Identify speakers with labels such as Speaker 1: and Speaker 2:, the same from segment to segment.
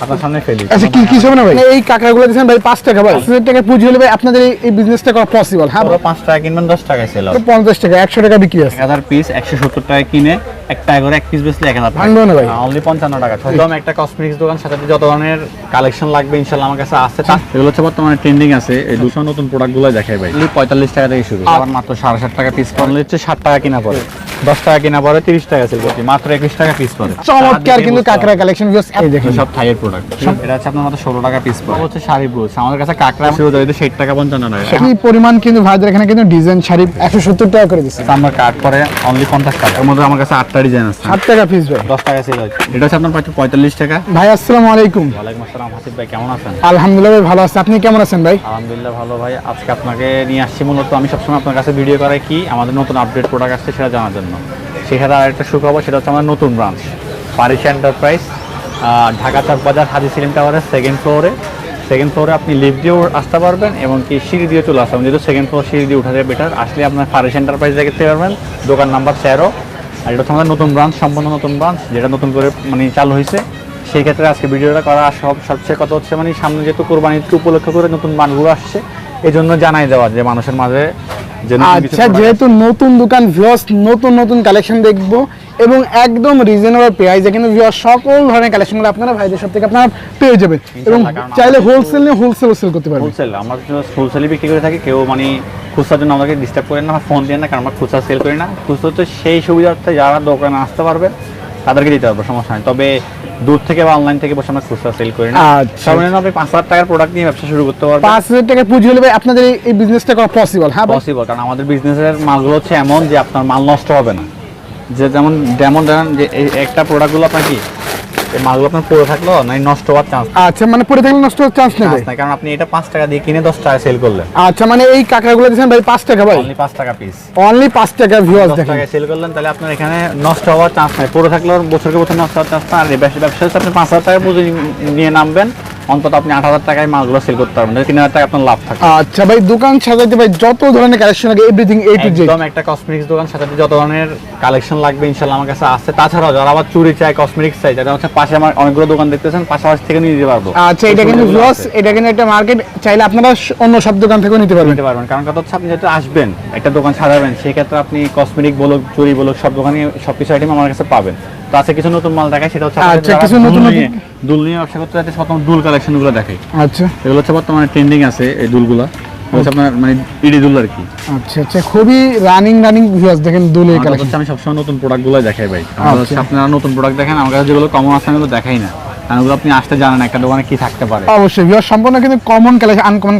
Speaker 1: আপনার সামনে ফেলি
Speaker 2: আচ্ছা কি কি হবে না ভাই? এই কাঁকড়াগুলো দিচ্ছেন ভাই পাঁচ টাকা ভাই। টাকা পুঁজি হলে ভাই আপনাদের এই- এই বিজনেসটা করা পসিবল হ্যাঁ?
Speaker 1: পাঁচ টাকা কিনবেন দশ টাকায় সেল
Speaker 2: তো পঞ্চাশ টাকা একশো টাকা বিক্রি আছে।
Speaker 1: হাজার পিস একশো সত্তর টাকায় কিনে এক টাকা করে এক পিস বেচলে এক হাজার
Speaker 2: ভাঙবে ভাই?
Speaker 1: অনলি পঞ্চান্ন টাকা। একদম একটা কসমেটিক্স দোকান সাথে যত ধরনের কালেকশন লাগবে ইনশাল্লাহ আমার কাছে আছে। তা এগুলো হচ্ছে বর্তমানে ট্রেন্ডিং আছে। এই দুশো নতুন প্রোডাক্টগুলো দেখাই ভাই। পঁয়তাল্লিশ টাকা থেকে শুরু। আবার মাত্র সাড়ে সাত টাকা পিস পড়লে হচ্ছে ষাট টাকা কিনা পড়ে দশ টাকা কিনা পড়ে তিরিশ টাকা সেল করছি মাত্র একুশ টাকা পিস পড়ে
Speaker 2: চমৎকার কিন্তু কাঁকড়া কালেকশন এই দেখুন।
Speaker 1: সব থাইয়ের প্রোডাক্ট এটা হচ্ছে আপনার মাত্র ষোলো টাকা পিস পড়ে হচ্ছে শাড়ি ব্রুজ আমাদের কাছে কাঁকড়া শুরু হচ্ছে ষাট টাকা পঞ্চান্ন টাকা।
Speaker 2: কি পরিমাণ কিন্তু ভাইদের এখানে কিন্তু ডিজাইন শাড়ি একশো সত্তর টাকা করে দিচ্ছে
Speaker 1: আমার কাট করে অনলি পঞ্চাশ টাকা। এর মধ্যে আমার কাছে আটটা ডিজাইন আছে।
Speaker 2: ষাট টাকা পিস ভাই
Speaker 1: দশ টাকা সেল হচ্ছে এটা হচ্ছে আপনার পাচ্ছে পঁয়তাল্লিশ টাকা।
Speaker 2: ভাই আসসালামু আলাইকুম।
Speaker 1: ওয়ালাইকুম আসসালাম হাসিফ ভাই কেমন আছেন?
Speaker 2: আলহামদুলিল্লাহ ভাই ভালো আছে। আপনি কেমন আছেন ভাই?
Speaker 1: আলহামদুলিল্লাহ ভালো ভাই। আজকে আপনাকে নিয়ে আসছি মূলত আমি সবসময় আপনার কাছে ভিডিও করাই কি আমাদের নতুন আপডেট প্রোডাক্ট আসছে সেটা জানার জন্য। সেখানে আর একটা সুখবর সেটা হচ্ছে আমার নতুন ব্রাঞ্চ পারিস এন্টারপ্রাইজ ঢাকা চক বাজার, হাজি সিলিম টাওয়ারের সেকেন্ড ফ্লোরে সেকেন্ড ফ্লোরে আপনি লিফট দিয়েও আসতে পারবেন এবং কি সিঁড়ি দিয়ে চলে আসতে যেহেতু সেকেন্ড ফ্লোর সিঁড়ি দিয়ে উঠা যায় বেটার আসলে আপনার ফারিশ এন্টারপ্রাইজ দেখতে পারবেন, দোকান নাম্বার তেরো আর এটা হচ্ছে আমাদের নতুন ব্রাঞ্চ সম্পূর্ণ নতুন ব্রাঞ্চ যেটা নতুন করে মানে চালু হয়েছে। সেই ক্ষেত্রে আজকে ভিডিওটা করা সব সবচেয়ে কথা হচ্ছে মানে সামনে যেহেতু কোরবানিকে উপলক্ষ করে নতুন মানগুলো আসছে এই জন্য জানাই দেওয়া যে মানুষের মাঝে
Speaker 2: আচ্ছা যেহেতু নতুন দোকান ভিউয়ার্স নতুন নতুন কালেকশন দেখব এবং একদম রিজনেবল প্রাইসে কিন্তু ভিউয়ার্স সকল ধরনের কালেকশনগুলো আপনারা ভাইদের সব থেকে আপনারা পেয়ে যাবেন। এবং চাইলে হোলসেল নিয়ে হোলসেল সেল করতে পারবেন।
Speaker 1: হোলসেল আমরা হোলসেলই বিক্রি করে থাকি কেউ মানে খুচরার জন্য আমাদেরকে ডিস্টার্ব করেন না ফোন দেন না কারণ আমরা খুচরা সেল করি না। খুচরা হচ্ছে সেই সুবিধার্থে যারা দোকানে আসতে পারবে তাদেরকে দিতে পারব সমস্যা নেই। তবে দূর থেকে বা অনলাইন থেকে বসে আমরা খুচরা সেল করি না।
Speaker 2: আচ্ছা।
Speaker 1: আপনি পাঁচ হাজার টাকার প্রোডাক্ট নিয়ে ব্যবসা শুরু করতে পারবেন।
Speaker 2: পাঁচ হাজার টাকা পুঁজি হলে আপনাদের এই- বিজনেসটা করা পসিবল হ্যাঁ
Speaker 1: পসিবল কারণ আমাদের বিজনেসের মালগুলো হচ্ছে এমন যে আপনার মাল নষ্ট হবে না। যে যেমন যেমন ধরেন যে একটা প্রোডাক্টগুলো আপনার কি? এই মালগুলো আপনার পড়ে থাকল না নষ্ট হওয়ার চান্স
Speaker 2: আচ্ছা মানে পরে থাকলে নষ্ট হওয়ার চান্স নেই
Speaker 1: কারণ আপনি এটা পাঁচ টাকা দিয়ে কিনে দশ টাকা সেল করলেন।
Speaker 2: আচ্ছা মানে এই কাঁকড়াগুলো দিচ্ছেন ভাই পাঁচ টাকা ভাই?
Speaker 1: অনলি পাঁচ টাকা পিস
Speaker 2: অনলি পাঁচ টাকা ভিউয়ার্স দেখেন।
Speaker 1: টাকায় সেল করলেন তাহলে আপনার এখানে নষ্ট হওয়ার চান্স নাই। পড়ে থাকলে বছরকে বছর নষ্ট হওয়ার চান্স না আর ব্যবসা ব্যবসা আপনি পাঁচ হাজার টাকা পুঁজি নিয়ে নামবেন। অন্তত আপনি আট হাজার টাকায় মালগুলো সেল করতে পারবেন। তিন হাজার টাকা আপনার লাভ থাকে
Speaker 2: আচ্ছা ভাই দোকান সাজাইতে ভাই যত ধরনের কালেকশন লাগে এভরিথিং এ টু জেড
Speaker 1: একদম একটা কসমেটিক্স দোকান সাথে যত ধরনের কালেকশন লাগবে ইনশাল্লাহ আমার কাছে আছে। তাছাড়াও যারা আবার চুরি চাই কসমেটিক্স চাই যারা হচ্ছে পাশে আমার অনেকগুলো দোকান দেখতেছেন পাশাপাশি থেকে নিয়ে যেতে পারব।
Speaker 2: আচ্ছা এটা কিন্তু এটা কিন্তু একটা মার্কেট চাইলে আপনারা অন্য সব দোকান থেকেও নিতে পারবেন।
Speaker 1: নিতে পারবেন কারণ কথা হচ্ছে আপনি যেহেতু আসবেন একটা দোকান সাজাবেন সেই ক্ষেত্রে আপনি কসমেটিক বলুক চুরি বলুক সব দোকানে সবকিছু আইটেম আমার কাছে পাবেন। তো আছে কিছু নতুন মাল দেখায় সেটা হচ্ছে
Speaker 2: আচ্ছা, কিছু নতুন
Speaker 1: দুল নিয়ে ব্যবসা করতে যাচ্ছে প্রথম দুল কালেকশনগুলো দেখাই
Speaker 2: আচ্ছা।
Speaker 1: এগুলো হচ্ছে বর্তমানে ট্রেন্ডিং আছে এই দুলগুলো। এগুলো হচ্ছে আপনার মানে ইডি দুল আর কি।
Speaker 2: আচ্ছা আচ্ছা খুবই রানিং রানিং ভিউয়ার্স দেখেন দুলে কালেকশন
Speaker 1: আমি সবসময় নতুন প্রোডাক্ট দেখাই ভাই। আমার
Speaker 2: আচ্ছা।
Speaker 1: হচ্ছে আপনারা নতুন প্রোডাক্ট দেখেন আমার কাছে যেগুলো কমন আছে ওগুলো দেখাই না। কারণ আপনি আসতে জানেন একটা দোকানে কি থাকতে পারে।
Speaker 2: অবশ্যই সম্পূর্ণ কিন্তু কমন কালেকশন আনকমন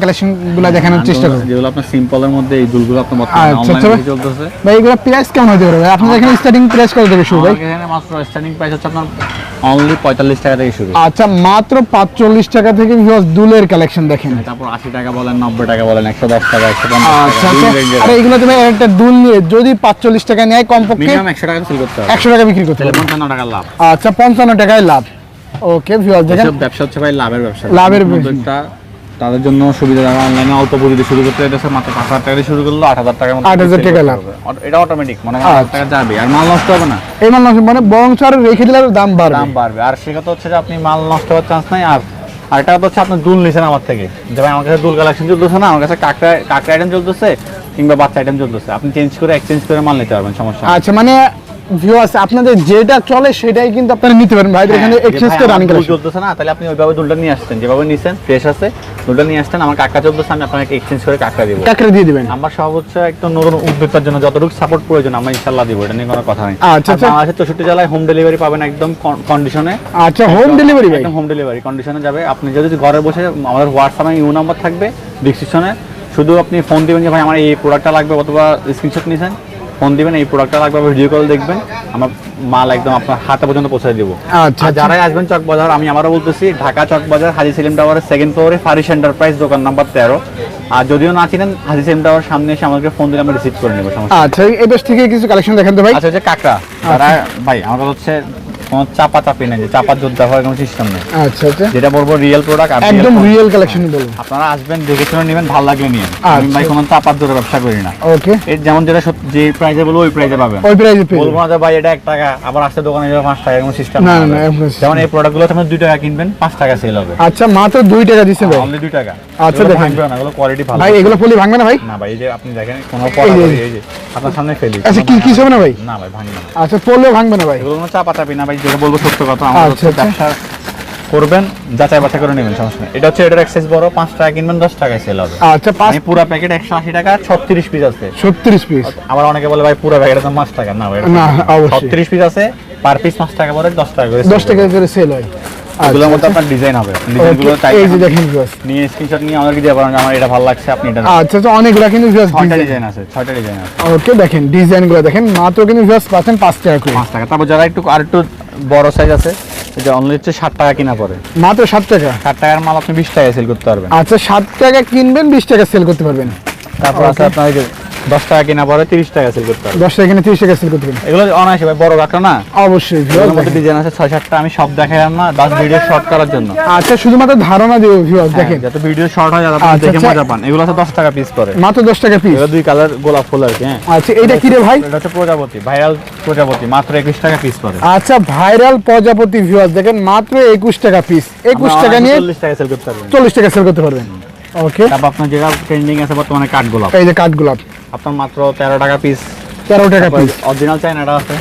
Speaker 2: দেখানোর চেষ্টা করুন
Speaker 1: যেগুলো আপনার সিম্পলের মধ্যে এই দুলগুলো আপনার বর্তমানে
Speaker 2: আচ্ছা, আচ্ছা।
Speaker 1: অনলাইনে চলতেছে।
Speaker 2: ভাই এগুলো প্রাইস কেমন হতে পারে ভাই? আপনাদের এখানে স্টার্টিং প্রাইস কত থেকে শুরু ভাই
Speaker 1: এখানে মাত্র স্টার্টিং প্রাইস হচ্ছে আপনার অনলি পঁয়তাল্লিশ টাকা থেকে শুরু।
Speaker 2: আচ্ছা মাত্র পাঁচচল্লিশ টাকা থেকে ভিউয়ার্স দুলের কালেকশন দেখেন।
Speaker 1: তারপর আশি টাকা বলেন নব্বই টাকা বলেন একশো দশ টাকা একশো
Speaker 2: টাকা আচ্ছা আরে এগুলো তুমি একটা দুল নিয়ে যদি পাঁচচল্লিশ টাকা নেয় কমপক্ষে
Speaker 1: মিনিমাম একশো টাকা সেল করতে হবে।
Speaker 2: একশো টাকা বিক্রি করতে হবে।
Speaker 1: পঞ্চান্ন টাকা লাভ।
Speaker 2: আচ্ছা পঞ্চান্ন টাকায় লাভ। ওকে ভিউয়ার্স দেখেন।
Speaker 1: ব্যবসা হচ্ছে ভাই লাভের ব্যবসা।
Speaker 2: লাভের ব্যবসা।
Speaker 1: তাদের জন্য সুবিধা যারা অনলাইনে অল্প পুঁজি দিয়ে শুরু করতে চাইতেছে মাত্র পাঁচ হাজার টাকা শুরু করল আট হাজার টাকার মতো
Speaker 2: 8,000
Speaker 1: sell
Speaker 2: টাকা লাভ।
Speaker 1: এটা অটোমেটিক মানে আট হাজার টাকা যাবে আর মাল নষ্ট হবে না।
Speaker 2: এই মাল নষ্ট মানে বরং আরও রেখে দিলে দাম বাড়বে।
Speaker 1: দাম বাড়বে। আর সে কথা হচ্ছে যে আপনি মাল নষ্ট হওয়ার চান্স নাই আর আরেকটা হচ্ছে আপনি দুল নিছেন আমার থেকে। যে ভাই আমার কাছে দুল কালেকশন চলতেছে না আমার কাছে কাঁকড়া কাঁকড়া আইটেম চলতেছে কিংবা বাচ্চা আইটেম চলতেছে। আপনি চেঞ্জ করে এক্সচেঞ্জ করে মাল নিতে পারবেন সমস্যা।
Speaker 2: আচ্ছা মানে ভিউয়ার্স আপনাদের যেটা চলে সেটাই কিন্তু আপনারা নিতে পারেন। এখানে
Speaker 1: হ্যাঁ,
Speaker 2: এক্সচেঞ্জ করে রানিং কালেকশন
Speaker 1: চলতেছে না তাহলে আপনি ওইভাবে দুলটা নিয়ে যেভাবে নিছেন ফ্রেশ আছে দুলটা নিয়ে আমার কাকা চলতেছে আমি আপনাকে এক্সচেঞ্জ করে কাকড়া দিব।
Speaker 2: কাকড়া দিয়ে দিবেন।
Speaker 1: আমার হচ্ছে একটু নতুন উদ্যোক্তার জন্য যতটুকু সাপোর্ট প্রয়োজন আমরা ইনশাল্লাহ দিব এটা নিয়ে কোনো কথা নেই।
Speaker 2: আচ্ছা, আচ্ছা।
Speaker 1: জেলায় হোম ডেলিভারি পাবেন একদম কন্ডিশনে
Speaker 2: আচ্ছা হোম ডেলিভারি ভাই।
Speaker 1: একদম হোম ডেলিভারি কন্ডিশনে যাবে। আপনি যদি ঘরে বসে আমাদের হোয়াটসঅ্যাপে ইউ নাম্বার থাকবে ডিসক্রিপশনে শুধু আপনি ফোন দিবেন যে ভাই আমার এই প্রোডাক্টটা লাগবে অথবা স্ক্রিনশট নিয়েছেন ফোন দিবেন এই প্রোডাক্টটা লাগবে ভিডিও কল দেখবেন আমার মাল একদম আপনার হাতে পর্যন্ত পৌঁছে দিব।
Speaker 2: আচ্ছা আচ্ছা।
Speaker 1: যারাই আসবেন চক বাজার আমি আমারও বলতেছি ঢাকা চক বাজার হাজি সেলিম টাওয়ারের সেকেন্ড ফ্লোরে ফারিস এন্টারপ্রাইজ দোকান নাম্বার তেরো। আর যদিও না চিনেন হাজি সেলিম টাওয়ার সামনে এসে আমাকে ফোন দিলে আমরা রিসিভ করে নেব।
Speaker 2: আচ্ছা এই বেশ থেকে কিছু কালেকশন দেখান তো ভাই।
Speaker 1: আচ্ছা যে কাকড়া তারা ভাই আমার কথা হচ্ছে কোনো চাপা চাপি নেই যে চাপা যোদ্ধা হওয়ার কোনো সিস্টেম নেই।
Speaker 2: আচ্ছা আচ্ছা।
Speaker 1: যেটা বলব রিয়েল প্রোডাক্ট
Speaker 2: একদম রিয়েল কালেকশন বলব।
Speaker 1: আপনারা আসবেন দেখে শুনে নেবেন ভালো লাগলে নিয়ে আমি
Speaker 2: আচ্ছা।
Speaker 1: ভাই কোনো চাপার জোরে ব্যবসা করি না।
Speaker 2: ওকে।
Speaker 1: এর যেমন যেটা যে প্রাইসে বলব ওই প্রাইসে পাবেন।
Speaker 2: ওই প্রাইসে
Speaker 1: বলব না যে ভাই এটা এক টাকা আবার আসতে দোকানে যাবে পাঁচ টাকা কোনো সিস্টেম
Speaker 2: না, না,
Speaker 1: যেমন এই প্রোডাক্টগুলো আপনি দুই টাকা কিনবেন পাঁচ টাকা সেল হবে।
Speaker 2: আচ্ছা মাত্র দুই টাকা দিচ্ছে ভাই।
Speaker 1: অনলি দুই টাকা।
Speaker 2: আচ্ছা, দেখেন।
Speaker 1: না এগুলো কোয়ালিটি ভালো।
Speaker 2: ভাই এগুলো পলি ভাঙবে না ভাই?
Speaker 1: না ভাই এই যে আপনি দেখেন কোনো পড়া
Speaker 2: এই যে-
Speaker 1: আপনার সামনে ফেলি
Speaker 2: আচ্ছা কি কি হবে না ভাই?
Speaker 1: না ভাই ভাঙবে না।
Speaker 2: আচ্ছা পড়লেও ভাঙবে না ভাই?
Speaker 1: এগুলো চাপা চাপি না ভাই যেটা বলব সত্য কথা আমার
Speaker 2: আচ্ছা,
Speaker 1: হচ্ছে
Speaker 2: আচ্ছা।
Speaker 1: ব্যবসা করবেন যাচাই বাছাই করে নেবেন সমস্যা নেই। এটা হচ্ছে এটার বড় পাঁচ টাকা কিনবেন দশ টাকায় সেল হবে।
Speaker 2: আচ্ছা পাঁচ
Speaker 1: পুরো প্যাকেট একশো আশি টাকা ছত্রিশ পিস আছে।
Speaker 2: ছত্রিশ পিস
Speaker 1: আবার অনেকে বলে ভাই পুরো দাম পাঁচ টাকা। না ভাই
Speaker 2: না,
Speaker 1: ছত্রিশ পিস আছে পার পিস পাঁচ টাকা করে দশ টাকা করে
Speaker 2: দশ টাকা করে সেল হয়।
Speaker 1: এগুলোর মধ্যে
Speaker 2: আচ্ছা,
Speaker 1: আপনার ডিজাইন হবে।
Speaker 2: আচ্ছা।
Speaker 1: ডিজাইনগুলো চাই
Speaker 2: এই যে দেখেন
Speaker 1: নিয়ে স্ক্রিনশট নিয়ে আমাদেরকে দিয়ে পারেন আমার এটা ভালো লাগছে আপনি এটা
Speaker 2: আচ্ছা আচ্ছা অনেকগুলো কিন্তু
Speaker 1: ছয়টা ডিজাইন আছে ছয়টা ডিজাইন আছে।
Speaker 2: ওকে দেখেন ডিজাইনগুলো দেখেন মাত্র কিন্তু ভিউয়ার্স পাচ্ছেন পাঁচ টাকা করে।
Speaker 1: টাকা। তারপর যারা একটু আর একটু বড় সাইজ আছে এটা অনলি হচ্ছে ষাট টাকা কিনা পড়ে।
Speaker 2: মাত্র সাত টাকা?
Speaker 1: ষাট টাকার মাল আপনি বিশ টাকায় সেল করতে পারবেন।
Speaker 2: আচ্ছা সাত টাকা কিনবেন বিশ টাকা সেল করতে পারবেন।
Speaker 1: তারপর আছে আপনার দশ টাকা কিনা পরে তিরিশ টাকা সেল করতে পারবেন
Speaker 2: দশ টাকা কিনে তিরিশ টাকা সেল করতে পারবেন
Speaker 1: এগুলো অনায়াসে ভাই বড় কাটা না?
Speaker 2: অবশ্যই
Speaker 1: ডিজাইন আছে ছয় সাতটা আমি সব দেখাইলাম না দশ ভিডিও শর্ট করার জন্য।
Speaker 2: আচ্ছা শুধুমাত্র ধারণা দিব ভিউয়ার্স
Speaker 1: হ্যাঁ,
Speaker 2: দেখেন।
Speaker 1: যাতে ভিডিও শর্ট হয় যাতে আপনি
Speaker 2: আচ্ছা,
Speaker 1: দেখে
Speaker 2: আচ্ছা।
Speaker 1: মজা পান। এগুলো আছে দশ টাকা পিস করে।
Speaker 2: মাত্র দশ টাকা পিস
Speaker 1: দুই কালার গোলাপ ফুল আর কি হ্যাঁ।
Speaker 2: আচ্ছা এইটা কি রে ভাই?
Speaker 1: এটা হচ্ছে প্রজাপতি ভাইরাল প্রজাপতি মাত্র একুশ টাকা পিস করে।
Speaker 2: আচ্ছা ভাইরাল প্রজাপতি ভিউয়ার্স দেখেন মাত্র একুশ টাকা পিস একুশ টাকা নিয়ে
Speaker 1: চল্লিশ টাকা সেল করতে পারবেন।
Speaker 2: চল্লিশ টাকা সেল করতে পারবেন। ওকে
Speaker 1: তারপর আপনার যেটা ট্রেন্ডিং আছে বর্তমানে কাঠ গোলাপ
Speaker 2: এই যে কাঠগোলাপ।
Speaker 1: আপনার মাত্র তেরো টাকা পিস
Speaker 2: তেরো টাকা পিস
Speaker 1: অরিজিনাল চায়নাটা আছে।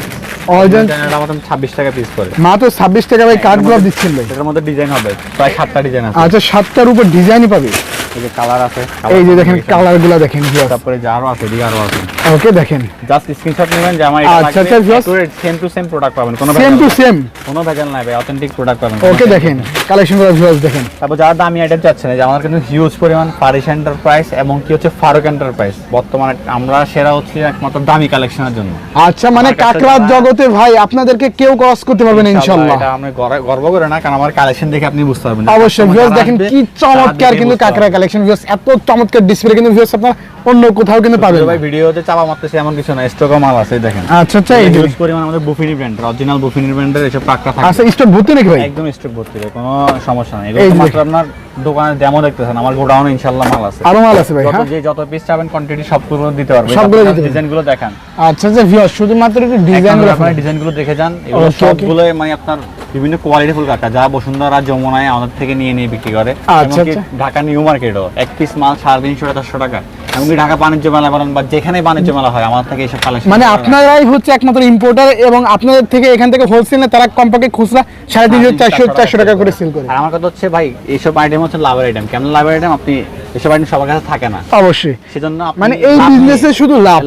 Speaker 2: অরিজিনাল
Speaker 1: চাইনাটা ছাব্বিশ টাকা পিস করে।
Speaker 2: মাত্র ছাব্বিশ টাকা ভাই কাঠগোলাপ দিচ্ছেন ভাই।
Speaker 1: এটার মধ্যে ডিজাইন হবে। প্রায় সাতটা ডিজাইন আছে।
Speaker 2: আচ্ছা সাতটার উপর ডিজাইনই পাবে।
Speaker 1: এই যে কালার আছে
Speaker 2: এই যে দেখেন
Speaker 1: combination।
Speaker 2: কালারগুলা দেখেন।
Speaker 1: তারপরে যে আরও আছে এদিকে আছে।
Speaker 2: ওকে দেখেন।
Speaker 1: জাস্ট স্ক্রিনশট নেবেন যে আমার এটা
Speaker 2: আচ্ছা, আচ্ছা, just-
Speaker 1: same to same product পাবেন কোনো
Speaker 2: সেম টু সেম
Speaker 1: কোনো ভেজাল নাই ভাই অথেন্টিক প্রোডাক্ট পাবেন
Speaker 2: ওকে দেখেন কালেকশন করা ভিউয়ার্স দেখেন।
Speaker 1: তারপর যারা দামি আইটেম চাচ্ছেন যে আমাদের কিন্তু হিউজ পরিমাণ পারিস এন্টারপ্রাইজ এবং কি হচ্ছে ফারুক এন্টারপ্রাইজ বর্তমানে আমরা সেরা হচ্ছে একমাত্র দামি কালেকশনের জন্য।
Speaker 2: আচ্ছা মানে কাকড়ার জগতে ভাই আপনাদেরকে কেউ ক্রস করতে পারবে না ইনশাল্লাহ
Speaker 1: এটা আমি গর্ব করে না কারণ আমার কালেকশন দেখে আপনি বুঝতে পারবেন।
Speaker 2: অবশ্যই ভিউয়ার্স দেখেন কি চমৎকার কিন্তু কাকড়া কালেকশন ভিউয়ার্স এত চমৎকার ডিসপ্লে কিন্তু ভিউয়ার্স আপনার অন্য কোথাও কিন্তু পাবেন
Speaker 1: ভাই ভিডিওতে চাপা মারতেছে এমন কিছু না। স্টকও মাল আছে দেখেন।
Speaker 2: আচ্ছা আচ্ছা এই
Speaker 1: পরিমাণ আমাদের বুফিনি ব্র্যান্ড অরিজিনাল বুফিনি ব্র্যান্ডের এসব থাকে।
Speaker 2: আচ্ছা স্টোর ভর্তি নাকি ভাই?
Speaker 1: একদম স্টক ভর্তি ভাই, কোনো সমস্যা নাই। এগুলো
Speaker 2: যে
Speaker 1: মাত্র আপনার দোকানে ডেমো দেখতেছেন আমার গোডাউনে ইনশাআল্লাহ মাল আছে।
Speaker 2: আরও মাল আছে ভাই
Speaker 1: যত
Speaker 2: হ্যাঁ?
Speaker 1: যে যত পিস চাবেন কোয়ান্টিটি সবগুলো দিতে পারবে।
Speaker 2: সবগুলো দিতে
Speaker 1: ডিজাইনগুলো দেখান।
Speaker 2: আচ্ছা আচ্ছা শুধুমাত্র একটু ডিজাইনগুলো
Speaker 1: আপনার ডিজাইনগুলো দেখে যান এগুলো. সবগুলো মানে আপনার বিভিন্ন কোয়ালিটি ফুল কাটা যা বসুন্ধরা যমুনায় আমাদের থেকে নিয়ে নিয়ে বিক্রি করে।
Speaker 2: আচ্ছা, আচ্ছা।
Speaker 1: ঢাকা নিউ মার্কেটও। এক পিস মাল সাড়ে তিনশো চারশো টাকা। এমনকি ঢাকা বাণিজ্য মেলা বলেন বা যেখানে বাণিজ্য মেলা হয় আমার থেকে এইসব কালেকশন
Speaker 2: মানে আপনারাই হচ্ছে একমাত্র ইম্পোর্টার এবং আপনাদের থেকে এখান থেকে হোলসেল তারা কমপক্ষে খুচরা সাড়ে তিনশো চারশো চারশো টাকা করে। সেল করে।
Speaker 1: আর আমার কথা হচ্ছে ভাই এইসব আইটেম হচ্ছে লাভের আইটেম কেমন লাভের আইটেম আপনি এসব আইটেম সবার কাছে থাকে না।
Speaker 2: অবশ্যই।
Speaker 1: সেজন্য
Speaker 2: মানে এই বিজনেসে শুধু লাভ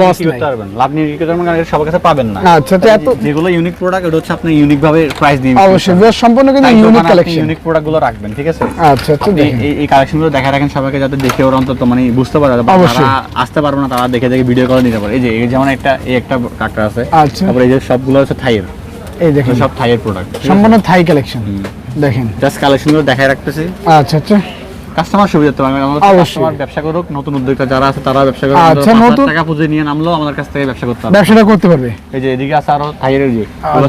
Speaker 2: লস নাই।
Speaker 1: লাভ নিয়ে বিক্রি করতে পারবেন কারণ সবার কাছে পাবেন না।
Speaker 2: আচ্ছা, তো এত-
Speaker 1: যেগুলো ইউনিক প্রোডাক্ট এটা হচ্ছে আপনি ইউনিক ভাবে প্রাইস দিয়ে
Speaker 2: অবশ্যই সম্পূর্ণ কিন্তু ইউনিক কালেকশন
Speaker 1: ইউনিক প্রোডাক্টগুলো রাখবেন ঠিক আছে?
Speaker 2: আচ্ছা আচ্ছা
Speaker 1: এই- দেখা রাখেন সবাইকে যাতে দেখে ওরা অন্তত মানে বুঝতে পারে
Speaker 2: অবশ্যই।
Speaker 1: আসতে পারব না তারা দেখে দেখে ভিডিও করে নিতে পারে এই যে এই যেমন একটা এই একটা কাকড়া আছে।
Speaker 2: আচ্ছা।
Speaker 1: তারপরে এই যে সবগুলো হচ্ছে থাইয়ের।
Speaker 2: এই দেখেন।
Speaker 1: সব থাইয়ের প্রোডাক্ট
Speaker 2: সম্পূর্ণ থাই কালেকশন দেখেন।
Speaker 1: জাস্ট কালেকশনগুলো দেখায় রাখতেছি।
Speaker 2: আচ্ছা আচ্ছা।
Speaker 1: কাস্টমার সুবিধা তো কাস্টমার ব্যবসা করুক নতুন উদ্যোক্তা যারা আছে তারা ব্যবসা করুক।
Speaker 2: আচ্ছা,
Speaker 1: আচ্ছা নতুন টাকা পুঁজি নিয়ে নামলো আমাদের কাছ থেকে ব্যবসা করতে হবে।
Speaker 2: ব্যবসাটা করতে পারবে।
Speaker 1: এই যে এদিকে আছে আরও থাইয়ের যে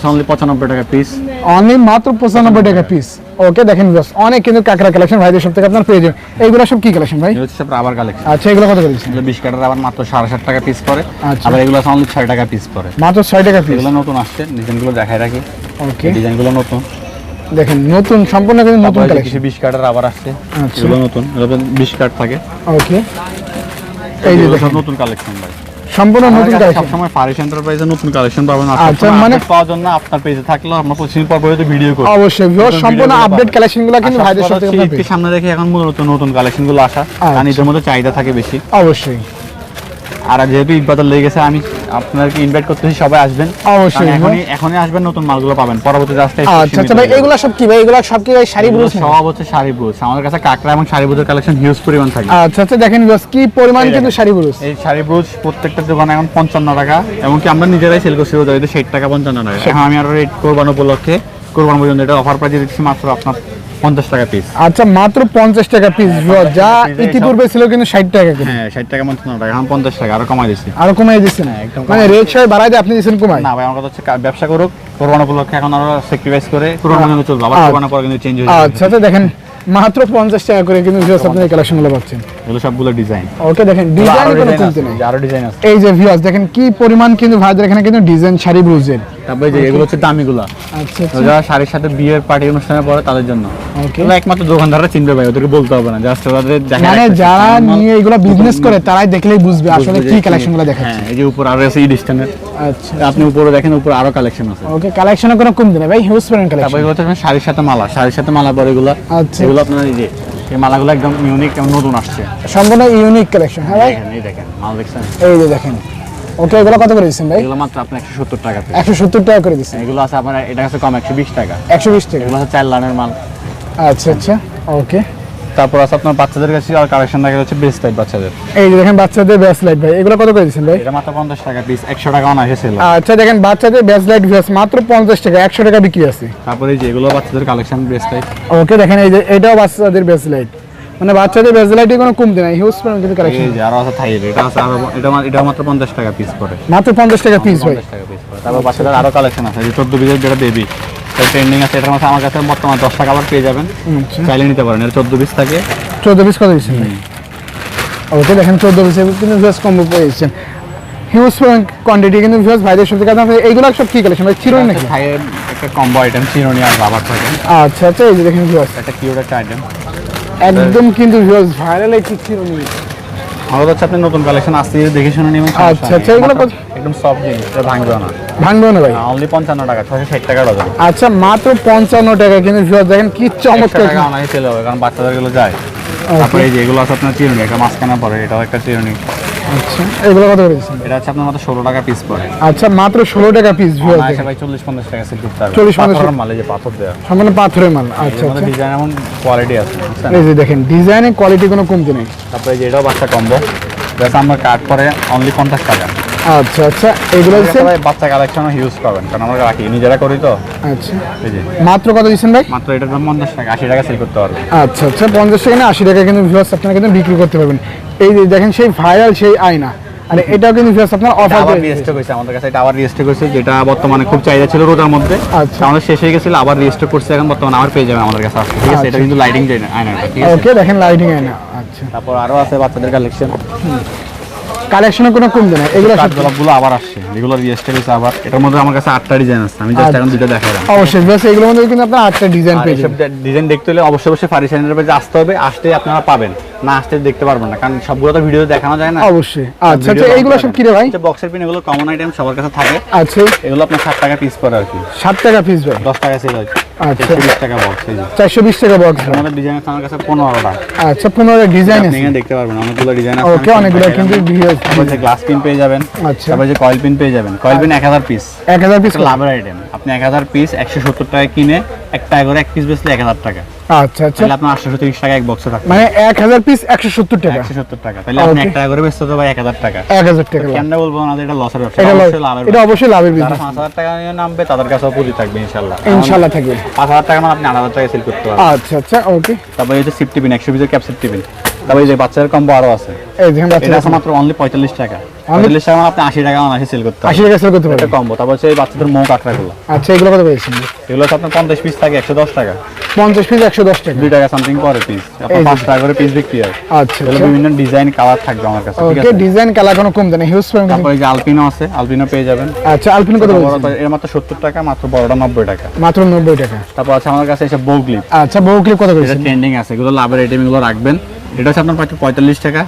Speaker 1: অনলি পঁচানব্বই টাকা পিস
Speaker 2: অনলি মাত্র পঁচানব্বই টাকা পিস ওকে দেখেন বিকজ অনেক কিন্তু কাকড়া কালেকশন ভাইদের সব থেকে আপনার পেয়ে যাবেন এইগুলো সব কি কালেকশন ভাই?
Speaker 1: হচ্ছে সব রাবার কালেকশন
Speaker 2: আচ্ছা এগুলো কত করে দিচ্ছেন
Speaker 1: এগুলো বিশ কাটার আবার মাত্র সাড়ে সাত টাকা পিস পরে
Speaker 2: আচ্ছা।
Speaker 1: আবার এগুলো অনলি ছয় টাকা পিস পরে
Speaker 2: মাত্র ছয় টাকা পিস
Speaker 1: এগুলো নতুন আসছে ডিজাইনগুলো দেখাই রাখি।
Speaker 2: ওকে
Speaker 1: ডিজাইনগুলো নতুন।
Speaker 2: দেখেন নতুন সম্পূর্ণ কিন্তু নতুন কালেকশন
Speaker 1: কিছু বিশ কাটার আবার আসছে।
Speaker 2: আচ্ছা।
Speaker 1: এগুলো নতুন এগুলো বিশ কাট থাকে।
Speaker 2: ওকে এই যে দেখেন।
Speaker 1: নতুন কালেকশন ভাই।
Speaker 2: সম্পূর্ণ নতুন কালেকশন
Speaker 1: সবসময় ফারিস এন্টারপ্রাইজে নতুন কালেকশন পাবেন।
Speaker 2: আচ্ছা, মানে-
Speaker 1: পাওয়ার জন্য আপনার পেজে থাকলেও আমরা প্রতিদিন পর পর ভিডিও করি।
Speaker 2: অবশ্যই ভিউয়ার সম্পূর্ণ আপডেট
Speaker 1: পাবেন।
Speaker 2: কালেকশনগুলো কিন্তু ভাইদের সাথে
Speaker 1: হচ্ছে সামনে রেখে এখন মূলত নতুন কালেকশনগুলো আসা।
Speaker 2: আচ্ছা।
Speaker 1: কারণ ঈদের মধ্যে চাহিদা থাকে বেশি।
Speaker 2: অবশ্যই।
Speaker 1: আর যেহেতু ঈদ বাজার লেগে গেছে আমি আপনাদেরকে ইনভাইট করতেছি সবাই আসবেন।
Speaker 2: অবশ্যই,
Speaker 1: এখনই এখনই আসবেন নতুন মালগুলো পাবেন। পরবর্তী রাস্তায়
Speaker 2: আচ্ছা আচ্ছা ভাই এগুলো সব কি ভাই? এগুলো সব কি ভাই শাড়ি ব্রুজ
Speaker 1: সব হচ্ছে শাড়ি ব্রুজ আমাদের কাছে কাকড়া এবং শাড়ি ব্রুজের কালেকশন হিউজ পরিমাণ থাকে।
Speaker 2: আচ্ছা আচ্ছা দেখেন ভিউয়ার্স কি পরিমাণ কিন্তু। শাড়ি ব্রুজ
Speaker 1: এই শাড়ি ব্রুজ প্রত্যেকটা দোকানে এখন পঞ্চান্ন টাকা এমনকি আমরা নিজেরাই সেল করছি রোজারিতে ষাট টাকা পঞ্চান্ন টাকা। এখন আমি আরও রেট কোরবান উপলক্ষে কোরবান পর্যন্ত এটা অফার প্রাইজে দিচ্ছি মাত্র আপনার পঞ্চাশ টাকা পিস
Speaker 2: আচ্ছা মাত্র পঞ্চাশ টাকা পিস যা ইতিপূর্বে ছিল কিন্তু ষাট টাকা
Speaker 1: হ্যাঁ ষাট টাকা এখন পঞ্চাশ টাকা আরও কমাই দিচ্ছি
Speaker 2: আরও কমাই দিচ্ছেন
Speaker 1: হ্যাঁ, একদম
Speaker 2: মানে রেট সবাই বাড়াই দিয়ে আপনি দিচ্ছেন কমাই
Speaker 1: না ভাই আমার কথা হচ্ছে ব্যবসা করুক করোনা উপলক্ষে এখন আরও স্যাক্রিফাইস করে করোনা পর্যন্ত চলবে আবার
Speaker 2: করোনা
Speaker 1: কোরবানের পরে কিন্তু চেঞ্জ হয়ে
Speaker 2: আচ্ছা আচ্ছা দেখেন মাত্র পঞ্চাশ টাকা করে কিন্তু আপনি কালেকশনগুলো পাচ্ছেন।
Speaker 1: এগুলো সবগুলো ডিজাইন
Speaker 2: ওকে দেখেন ডিজাইন কোনো কমতি নেই।
Speaker 1: আরও ডিজাইন আছে।
Speaker 2: এই যে ভিউয়ার্স দেখেন কি পরিমাণ কিন্তু ভাইদের এখানে কিন্তু ডিজাইন শাড়ি ব্লুজের
Speaker 1: তারপরে যে এগুলো হচ্ছে দামিগুলো।
Speaker 2: আচ্ছা
Speaker 1: তো
Speaker 2: আচ্ছা।
Speaker 1: যারা শাড়ির সাথে বিয়ের পার্টি অনুষ্ঠানে পরে তাদের জন্য।
Speaker 2: ওকে।
Speaker 1: এগুলো একমাত্র দোকানদাররা চিনবে ভাই ওদেরকে বলতে হবে না। জাস্ট ওদের
Speaker 2: মানে যারা নিয়ে এগুলো বিজনেস করে তারাই দেখলেই বুঝবে আসলে কি কালেকশনগুলো দেখাচ্ছে।
Speaker 1: হ্যাঁ এই যে উপর আরও আছে ইড স্ট্যান্ডার্ড
Speaker 2: আচ্ছা
Speaker 1: আপনি উপরে দেখেন উপরে আরও কালেকশন আছে।
Speaker 2: ওকে কালেকশনে কোনো কমতি নেই ভাই হিউজ পরিমাণ কালেকশন
Speaker 1: এগুলো হচ্ছে শাড়ির সাথে মালা। শাড়ির সাথে মালা পরে এগুলো
Speaker 2: আচ্ছা।
Speaker 1: এগুলো আপনার এই যে এই মালাগুলো একদম ইউনিক এবং নতুন আসছে।
Speaker 2: সম্পূর্ণ ইউনিক কালেকশন হ্যাঁ ভাই?
Speaker 1: এই দেখেন মাল দেখছেন?
Speaker 2: এই যে দেখেন। ওকে এগুলো কত করে দিচ্ছেন ভাই?
Speaker 1: এগুলো মাত্র আপনি একশো সত্তর টাকাতে
Speaker 2: একশো সত্তর টাকা করে দিচ্ছেন।
Speaker 1: এগুলো আছে আপনার এটা কাছে কম একশো বিশ টাকা।
Speaker 2: একশো বিশ টাকা।
Speaker 1: এগুলো হচ্ছে চার লাইনের মাল।
Speaker 2: আচ্ছা আচ্ছা। ওকে
Speaker 1: তারপর আছে আপনার বাচ্চাদের কাছে আর কালেকশন দেখা যাচ্ছে বেস্ট টাইপ বাচ্চাদের।
Speaker 2: এই যে দেখেন বাচ্চাদের ব্যাস লাইট ভাই এগুলো কত করে দিচ্ছেন ভাই
Speaker 1: এটা মাত্র পঞ্চাশ টাকা পিস একশো টাকা অনায়াসে ছিল
Speaker 2: আচ্ছা দেখেন বাচ্চাদের ব্যাস লাইট ভিউস মাত্র পঞ্চাশ টাকা একশো টাকা বিক্রি আছে।
Speaker 1: তারপরে এই যে এগুলো বাচ্চাদের কালেকশন বেস্ট টাইপ
Speaker 2: ওকে দেখেন এই যে এটাও বাচ্চাদের বেস্ট লাইট মানে বাচ্চাদের ব্যাস লাইটে কোনো কমতি নাই হিউজ পরিমাণ কিন্তু কালেকশন
Speaker 1: এই যে আরও আছে থাইল এটা আছে আরও এটা এটা মাত্র পঞ্চাশ টাকা পিস পড়ে
Speaker 2: মাত্র পঞ্চাশ টাকা পিস ভাই।
Speaker 1: পঞ্চাশ টাকা পিস পড়ে তারপর বাচ্চাদের আরও কালেকশন আছে এই যে চোদ্দ যেটা বেবি ট্রেন্ডিং আছে এটার মধ্যে আমার কাছে বর্তমানে দশ টাকা আবার পেয়ে যাবেন।
Speaker 2: আচ্ছা।
Speaker 1: চাইলে নিতে পারেন এটা চোদ্দ পিস থাকে।
Speaker 2: চোদ্দ পিস কত দিচ্ছেন? ওকে দেখেন চোদ্দ পিস কিন্তু ভিউস কম্বো পেয়েছেন হিউজ কোয়ান্টিটি কিন্তু ভিউস ভাইদের কথা বলতে এইগুলো সব কি কালেকশন ভাই চিরুনি নাকি?
Speaker 1: থাইয়ের একটা কম্বো আইটেম চিরুনি আর রাবার থাকে।
Speaker 2: আচ্ছা আচ্ছা এই যে দেখেন ভিউস
Speaker 1: একটা কিউট একটা আইটেম
Speaker 2: একদম কিন্তু ভিউস ভাইরাল একটি চিরুনি।
Speaker 1: আমার হচ্ছে আপনি নতুন কালেকশন আসতে দেখে শুনে নেবেন
Speaker 2: আচ্ছা, আচ্ছা, এগুলো
Speaker 1: একদম সফট জিনিস এটা ভাঙবে না।
Speaker 2: ভাঙবে না ভাই?
Speaker 1: অনলি পঞ্চান্ন টাকা ছশো ষাট টাকা ডজন
Speaker 2: আচ্ছা মাত্র পঞ্চান্ন টাকা কিন্তু দেখেন কি চমৎকার
Speaker 1: টাকা অনায়াসে সেল হবে কারণ বাচ্চাদেরগুলো যায়। তারপরে এই যে এগুলো আছে আপনার চিরুনি মাঝখানে পরে এটাও একটা চিরুনি।
Speaker 2: আচ্ছা এগুলো কত করে
Speaker 1: এটা হচ্ছে আপনার মাত্র ষোলো টাকা পিস পড়ে।
Speaker 2: আচ্ছা মাত্র ষোলো টাকা পিস দেখেন।
Speaker 1: ভাই টাকা সেল করতে হবে।
Speaker 2: 40 50
Speaker 1: পাথরের মাল এই যে পাথর
Speaker 2: পাথরের মাল আচ্ছা
Speaker 1: এর
Speaker 2: আচ্ছা।
Speaker 1: ডিজাইন এমন কোয়ালিটি আছে
Speaker 2: এই যে দেখেন কোয়ালিটি কোনো কমতি নেই।
Speaker 1: তারপরে এই যে এটাও বাচ্চা কম্বো জাস্ট আমরা কাট করে অনলি পঞ্চাশ টাকা।
Speaker 2: আচ্ছা আচ্ছা এগুলো
Speaker 1: সবাই বাচ্চা কালেকশনও ইউজ পাবেন কারণ আমরা রাখি নিজেরা করি তো।
Speaker 2: আচ্ছা। মাত্র কত দিচ্ছেন ভাই?
Speaker 1: মাত্র এটার দাম পঞ্চাশ টাকা আশি টাকা সেল করতে পারবে
Speaker 2: আচ্ছা আচ্ছা পঞ্চাশ টাকা না আশি টাকা কিন্তু ভিউয়ার্স আপনারা কিন্তু বিক্রি করতে পারবেন। এই যে দেখেন সেই ভাইরাল সেই আয়না আর এটাও কিন্তু ভিউয়ার্স আপনার অফার
Speaker 1: আবার রিস্টক হয়েছে আমাদের কাছে এটা আবার রিস্টক হয়েছে যেটা বর্তমানে খুব চাহিদা ছিল রোজার মধ্যে।
Speaker 2: আচ্ছা।
Speaker 1: আমাদের শেষ হয়ে গেছিল আবার রিস্টক করছে এখন বর্তমানে আবার পেয়ে যাবে আমাদের কাছে। আসছে ঠিক আছে এটা কিন্তু লাইটিং আছে?
Speaker 2: ওকে দেখেন লাইটিং আয়না আচ্ছা।
Speaker 1: তারপর আরও আছে বাচ্চাদের কালেকশন
Speaker 2: কালেকশনে কোনো কমবে না এগুলো সব
Speaker 1: কাঠগোলাপগুলো আবার আসছে এগুলো রিস্টক হয়েছে আবার। এটার মধ্যে আমার কাছে আটটা ডিজাইন আছে আমি জাস্ট এখন দুটো দেখাইলাম
Speaker 2: অবশ্যই বেশ এগুলোর মধ্যে কিন্তু আপনার আটটা ডিজাইন পেয়ে যাবেন।
Speaker 1: ডিজাইন দেখতে হলে অবশ্যই অবশ্যই ফারিসাইনের পেজে আসতে হবে আসতে আপনারা পাবেন। না আসতে দেখতে পারবেন না কারণ সবগুলো তো ভিডিও দেখানো যায় না।
Speaker 2: অবশ্যই। আচ্ছা আচ্ছা এইগুলো সব কিরে ভাই?
Speaker 1: বক্সের পিন এগুলো কমন আইটেম সবার কাছে থাকে।
Speaker 2: আচ্ছা।
Speaker 1: এগুলো আপনার ষাট টাকা পিস পরে আর কি।
Speaker 2: ষাট টাকা পিস ভাই।
Speaker 1: দশ টাকা সেল হয়
Speaker 2: আচ্ছা।
Speaker 1: বিশ টাকা বক্স এই যে।
Speaker 2: চারশো বিশ টাকা বক্স
Speaker 1: আমাদের ডিজাইন আছে আমার কাছে পনেরোটা।
Speaker 2: আচ্ছা পনেরো ডিজাইন আছে।
Speaker 1: এখানে দেখতে পারবেন অনেকগুলো ডিজাইন আছে
Speaker 2: ওকে অনেকগুলো কিন্তু
Speaker 1: তারপর যে গ্লাস পিন পেয়ে যাবেন
Speaker 2: আচ্ছা।
Speaker 1: তারপর যে কয়েল পিন পেয়ে যাবেন। কয়েল পিন এক হাজার পিস
Speaker 2: এক হাজার পিস
Speaker 1: লাভের আইটেম আপনি এক হাজার পিস একশো সত্তর টাকা কিনে এক টাকা করে এক পিস বেচলে এক হাজার টাকা।
Speaker 2: আচ্ছা আচ্ছা।
Speaker 1: তাহলে আপনার আটশো তিরিশ টাকা এক বক্সে থাকে
Speaker 2: মানে এক হাজার পিস একশো সত্তর টাকা।
Speaker 1: একশো সত্তর টাকা। তাহলে আপনি
Speaker 2: একটা
Speaker 1: এক টাকা করে বেচতে তো ভাই এক হাজার টাকা।
Speaker 2: এক হাজার টাকা
Speaker 1: কেন বলব না এটা লসের ব্যবসা।
Speaker 2: এটা
Speaker 1: অবশ্যই
Speaker 2: লাভ-
Speaker 1: লাভের
Speaker 2: বিজনেস
Speaker 1: পাঁচ হাজার টাকা নিয়ে নামবে তাদের কাছেও পুঁজি থাকবে ইনশাল্লাহ
Speaker 2: ইনশাল্লাহ থাকবে।
Speaker 1: পাঁচ হাজার টাকা মানে আপনি আট হাজার টাকা সেল করতে পারবেন।
Speaker 2: আচ্ছা আচ্ছা ওকে
Speaker 1: তারপরে এই যে সিফটি একশো পিসের ক্যাপসিট টিফিন তারপরে এই যে বাচ্চাদের কম্বো আরও আছে।
Speaker 2: এই দেখেন
Speaker 1: এটা মাত্র অনলি পঁয়তাল্লিশ টাকা। পঁয়তাল্লিশ টাকা মানে আপনি আশি টাকা অনায়াসে সেল করতে
Speaker 2: আশি
Speaker 1: পারবেন
Speaker 2: টাকা সেল করতে
Speaker 1: এটা কম্বো তারপর হচ্ছে এই বাচ্চাদের মৌ কাঁকড়াগুলো
Speaker 2: আচ্ছা এগুলো কত পেয়েছেন?
Speaker 1: এগুলো হচ্ছে আপনার পঞ্চাশ পিস থাকে একশো দশ টাকা।
Speaker 2: পঞ্চাশ পিস একশো দশ টাকা।
Speaker 1: দুই টাকা সামথিং পরে পিস আপনার
Speaker 2: এই
Speaker 1: টাকা করে পিস বিক্রি হয়।
Speaker 2: আচ্ছা আচ্ছা।
Speaker 1: বিভিন্ন ডিজাইন কালার থাকবে আমার কাছে ঠিক
Speaker 2: ওকে
Speaker 1: আছে?
Speaker 2: ডিজাইন কালার কোনো কম দেয় হিউজ ফ্রেম
Speaker 1: তারপরে এই যে আলপিনো আছে আলপিনো পেয়ে যাবেন।
Speaker 2: আচ্ছা আলপিন কত বলছেন?
Speaker 1: এর মাত্র সত্তর টাকা মাত্র বড়টা নব্বই টাকা।
Speaker 2: মাত্র নব্বই টাকা।
Speaker 1: তারপর আছে আমার কাছে এসব বউ ক্লিপ
Speaker 2: আচ্ছা বউ ক্লিপ কত
Speaker 1: ট্রেন্ডিং আছে এগুলো লাভের আইটেম এগুলো রাখবেন। এটা হচ্ছে আপনার পাচ্ছে পঁয়তাল্লিশ টাকা।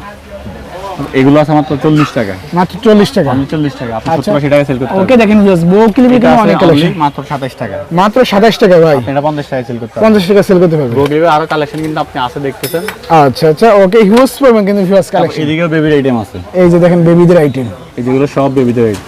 Speaker 1: এগুলো আছে মাত্র চল্লিশ টাকা।
Speaker 2: মাত্র চল্লিশ টাকা।
Speaker 1: আমি চল্লিশ টাকা। আপনি
Speaker 2: আচ্ছা।
Speaker 1: সত্তর টাকা সেল করতে
Speaker 2: ওকে দেখেন বউ ক্লিপ
Speaker 1: এটা
Speaker 2: অনেক কালেকশন
Speaker 1: মাত্র সাতাইশ টাকা।
Speaker 2: মাত্র সাতাশ টাকা ভাই।
Speaker 1: এটা পঞ্চাশ টাকা সেল করতে
Speaker 2: পঞ্চাশ টাকা সেল করতে পারবে
Speaker 1: বউ আরও কালেকশন কিন্তু আপনি আছে দেখতেছেন।
Speaker 2: আচ্ছা আচ্ছা ওকে হিউজ পাবেন কিন্তু
Speaker 1: তারপর
Speaker 2: কালেকশন
Speaker 1: এদিকেও বেবির আইটেম আছে।
Speaker 2: এই যে দেখেন বেবিদের আইটেম
Speaker 1: এই যেগুলো সব বেবিদের আইটেম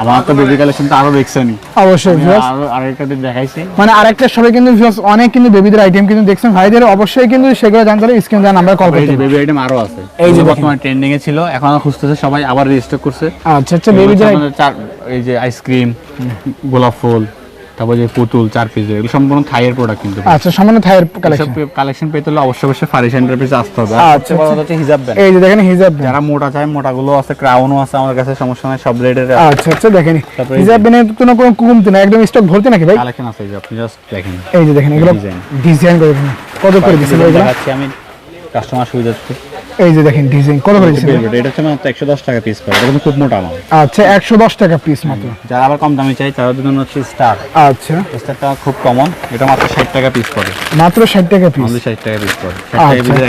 Speaker 1: আমার তো বেবি কালেকশন তো আরও দেখছেনই
Speaker 2: অবশ্যই ভিউয়ার্স
Speaker 1: আরও আরেকটা দিন দেখাইছি।
Speaker 2: মানে আরেকটা সবাই কিন্তু অনেক কিন্তু বেবিদের আইটেম কিন্তু দেখছেন। ভাইদের অবশ্যই কিন্তু সেগুলো জানতে হলে স্ক্রিন দেওয়া নাম্বার কল করতে
Speaker 1: বেবি আইটেম আরও আছে।
Speaker 2: এই যে
Speaker 1: বর্তমানে ট্রেন্ডিং এ ছিল এখন খুঁজতেছে সবাই আবার রেজিস্টার করছে।
Speaker 2: আচ্ছা আচ্ছা বেবিদের
Speaker 1: এই যে আইসক্রিম গোলাপ ফুল। তারপর যে পুতুল চার পিস এগুলো সম্পূর্ণ থাইয়ের প্রোডাক্ট কিন্তু
Speaker 2: আচ্ছা সামান্য থাইয়ের কালেকশন
Speaker 1: কালেকশন পেতে হলে অবশ্যই অবশ্যই ফারিস এন্টারপ্রাইজ আসতে হবে।
Speaker 2: আচ্ছা,
Speaker 1: সবচেয়ে বড় হচ্ছে হিজাব ব্যান্ড
Speaker 2: এই যে দেখেন হিজাব
Speaker 1: যারা মোটা চায় মোটাগুলো আছে ক্রাউনও আছে আমার কাছে সমস্যা নাই সব রেটের
Speaker 2: আচ্ছা আচ্ছা দেখেন। হিজাব বেনের কোনো কোনো কমতি না একদম স্টক ভর্তি নাকি ভাই?
Speaker 1: কালেকশন আছে এই যে আপনি জাস্ট দেখেন।
Speaker 2: এই যে দেখেন এগুলো। ডিজাইন করে দেখেন। কত করে
Speaker 1: দেখাচ্ছি আমি। কাস্টমার সুবিধার্থে
Speaker 2: এই যে দেখেন ডিজাইন কত করে দিচ্ছেন?
Speaker 1: এটা হচ্ছে মাত্র একশো দশ টাকা পিস করে। এটা খুব মোটা মাল।
Speaker 2: আচ্ছা একশো দশ টাকা পিস মাত্র।
Speaker 1: যারা আবার কম দামে চাই তাদের জন্য হচ্ছে স্টার
Speaker 2: আচ্ছা।
Speaker 1: স্টারটা খুব কমন এটা মাত্র ষাট টাকা পিস পড়ে
Speaker 2: মাত্র ষাট টাকা পিস
Speaker 1: আমাদের ষাট টাকা পিস পড়ে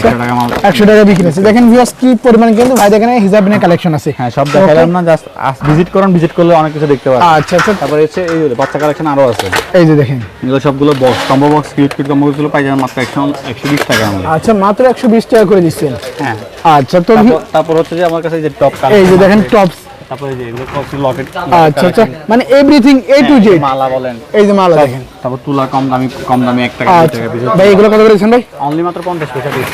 Speaker 1: ষাট টাকা মাল।
Speaker 2: একশো টাকা বিক্রি আছে দেখেন ভিউয়ার্স কি পরিমাণ কিন্তু ভাই দেখেন হিজাব বেনের কালেকশন আছে।
Speaker 1: হ্যাঁ সব দেখালাম না জাস্ট ভিজিট করুন ভিজিট করলে অনেক কিছু দেখতে পারেন
Speaker 2: আচ্ছা আচ্ছা।
Speaker 1: তারপরে হচ্ছে এই বাচ্চা কালেকশন আরও আছে।
Speaker 2: এই যে দেখেন।
Speaker 1: এগুলো সবগুলো box combo box cute cute combo গুলো পাই যাবেন মাত্র একশো একশো বিশ টাকা আমাদের
Speaker 2: আচ্ছা মাত্র একশো বিশ টাকা করে দিচ্ছেন।
Speaker 1: হ্যাঁ।
Speaker 2: আচ্ছা তো
Speaker 1: তারপর হচ্ছে যে আমার কাছে এই যে টপ
Speaker 2: এই যে দেখেন টপস
Speaker 1: তারপরে এই যে এগুলো কপি লকেট
Speaker 2: আচ্ছা আচ্ছা মানে এভরিথিং এ টু জেড
Speaker 1: মালা বলেন।
Speaker 2: এই যে মালা দেখেন।
Speaker 1: তারপর তুলা কম দামি কম দামি এক টাকা দুই
Speaker 2: আচ্ছা
Speaker 1: টাকা পিস
Speaker 2: ভাই এগুলো কত ভাই?
Speaker 1: অনলি মাত্র পঞ্চাশ পয়সা পিস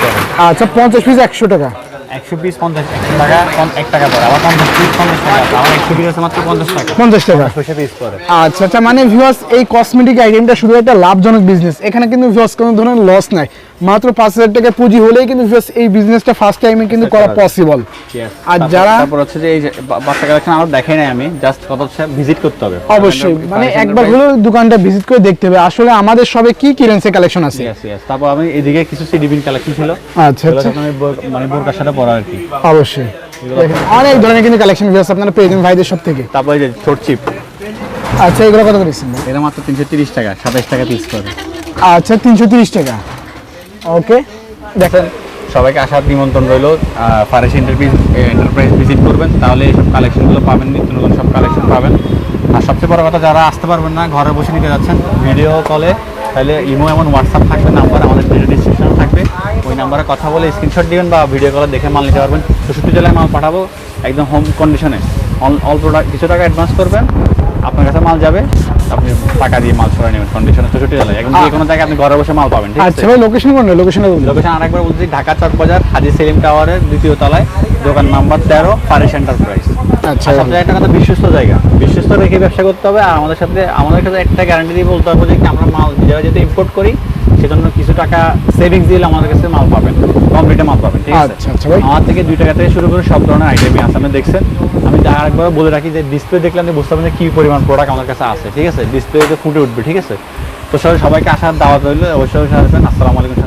Speaker 2: আচ্ছা পঞ্চাশ পিস একশো টাকা।
Speaker 1: একশো পিস পঞ্চাশ একশো টাকা পন- এক টাকা পড়ে আবার পঞ্চাশ পিস পঞ্চাশ টাকা। আমার একশো পিস আছে মাত্র পঞ্চাশ টাকা।
Speaker 2: পঞ্চাশ টাকা।
Speaker 1: পয়সা পিস পড়ে
Speaker 2: আচ্ছা আচ্ছা মানে ভিউয়ার্স এই কসমেটিক আইটেমটা শুধু একটা লাভজনক বিজনেস এখানে কিন্তু ভিউয়ার্স কোনো ধরনের লস নাই। মাত্র পাঁচ হাজার টাকা পুঁজি হলেই কিন্তু এই বিজনেসটা ফার্স্ট টাইমে কিন্তু করা পসিবল আর যারা
Speaker 1: তারপর হচ্ছে যে এই বাচ্চা কালেকশন আরও দেখাই নাই আমি জাস্ট কত ভিজিট করতে হবে।
Speaker 2: অবশ্যই মানে একবার হলেও দোকানটা ভিজিট করে দেখতে হবে। আসলে আমাদের সবে কি কিরেন্সে কালেকশন আছে.
Speaker 1: তারপর আমি এদিকে কিছু সিডিবিন কালেকশন ছিল।
Speaker 2: আচ্ছা আচ্ছা।
Speaker 1: বোর- মানে বোরকার সাথে পরা আর কি।
Speaker 2: অবশ্যই। অনেক ধরনের কিন্তু কালেকশন ভিউয়ার্স আপনারা পেয়ে যাবেন ভাইদের সব থেকে।
Speaker 1: তারপর এই যে ছোট চিপ
Speaker 2: আচ্ছা এগুলো কত করে দিচ্ছেন ভাই?
Speaker 1: এটা মাত্র তিনশো টাকা সাতাইশ টাকা পিস করে।
Speaker 2: আচ্ছা তিনশো তিরিশ টাকা। ওকে দেখেন,
Speaker 1: সবাইকে আসার নিমন্ত্রণ রইল। ফারেস এন্টারপ্রাইজ এন্টারপ্রাইজ ভিজিট করবেন, তাহলে এই সব কালেকশনগুলো পাবেন, নিত্য নতুন সব কালেকশন পাবেন। আর সবচেয়ে বড় কথা, যারা আসতে পারবেন না, ঘরে বসে নিতে যাচ্ছেন ভিডিও কলে তাহলে ইমো এমন হোয়াটসঅ্যাপ থাকবে নাম্বার আমাদের ভিডিও ডিসক্রিপশনে থাকবে। ওই নাম্বারে কথা বলে স্ক্রিনশট দিবেন বা ভিডিও কলে দেখে মাল নিতে পারবেন। চৌষট্টি জেলায় মাল পাঠাবো, একদম হোম কন্ডিশনে অল প্রোডাক্ট কিছু টাকা অ্যাডভান্স করবেন, আপনার কাছে মাল যাবে। আপনি টাকা দিয়ে মাল ছড়া নেবেন কন্ডিশনে চৌষট্টি জেলায়। এখন যে কোনো জায়গায় আপনি ঘরে বসে মাল পাবেন ঠিক আছে?
Speaker 2: আচ্ছা ভাই লোকেশন কোন লোকেশন
Speaker 1: লোকেশন আরেকবার বলছি ঢাকা চক বাজার হাজি সেলিম টাওয়ারের দ্বিতীয় তলায় দোকান নাম্বার তেরো ফারিস এন্টারপ্রাইজ
Speaker 2: আচ্ছা।
Speaker 1: আর সব জায়গায় একটা কথা বিশ্বস্ত জায়গা। বিশ্বস্ত রেখে ব্যবসা করতে হবে আর আমাদের সাথে আমাদের কাছে একটা গ্যারান্টি দিয়ে বলতে হবে যে আমরা মাল যে জায়গায় যেতে ইম্পোর্ট করি সেজন্য কিছু টাকা সেভিংস দিলে আমাদের কাছে মাল পাবেন কম রেটে মাল পাবেন ঠিক আছে?
Speaker 2: আচ্ছা, আচ্ছা।
Speaker 1: আমার থেকে দুই টাকা থেকে শুরু করে সব ধরনের আইটেমই আছে আপনি দেখছেন? আমি যা আরেকবার বলে রাখি যে ডিসপ্লে দেখলে আপনি বুঝতে পারবেন যে কি পরিমাণ প্রোডাক্ট আমার কাছে আছে ঠিক আছে? ডিসপ্লেতে ফুটে উঠবে ঠিক আছে? তো সবাই সবাইকে আসার দাওয়াত রইল অবশ্যই অবশ্যই আসবেন আসসালামু আলাইকুম